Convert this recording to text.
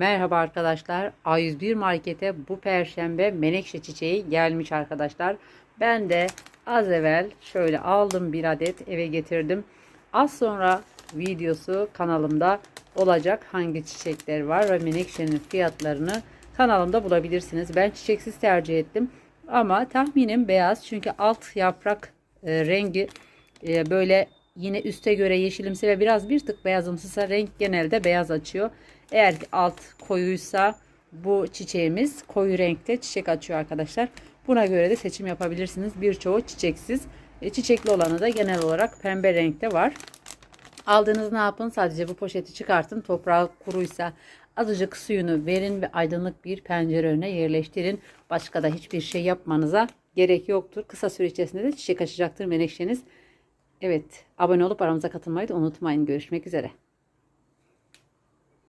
Merhaba arkadaşlar. A101 Market'e bu perşembe menekşe çiçeği gelmiş arkadaşlar. Ben de az evvel şöyle aldım bir adet eve getirdim. Az sonra videosu kanalımda olacak. Hangi çiçekler var ve menekşenin fiyatlarını kanalımda bulabilirsiniz. Ben çiçeksiz tercih ettim. Ama tahminim beyaz çünkü alt yaprak e, rengi e, böyle yine üste göre yeşilimsi ve biraz bir tık beyazımsısa renk genelde beyaz açıyor. Eğer alt koyuysa bu çiçeğimiz koyu renkte çiçek açıyor arkadaşlar. Buna göre de seçim yapabilirsiniz. Birçoğu çiçeksiz. E, çiçekli olanı da genel olarak pembe renkte var. Aldığınız ne yapın? Sadece bu poşeti çıkartın. Toprağı kuruysa azıcık suyunu verin ve aydınlık bir pencere önüne yerleştirin. Başka da hiçbir şey yapmanıza gerek yoktur. Kısa süre içerisinde de çiçek açacaktır menekşeniz. Evet, abone olup aramıza katılmayı da unutmayın. Görüşmek üzere.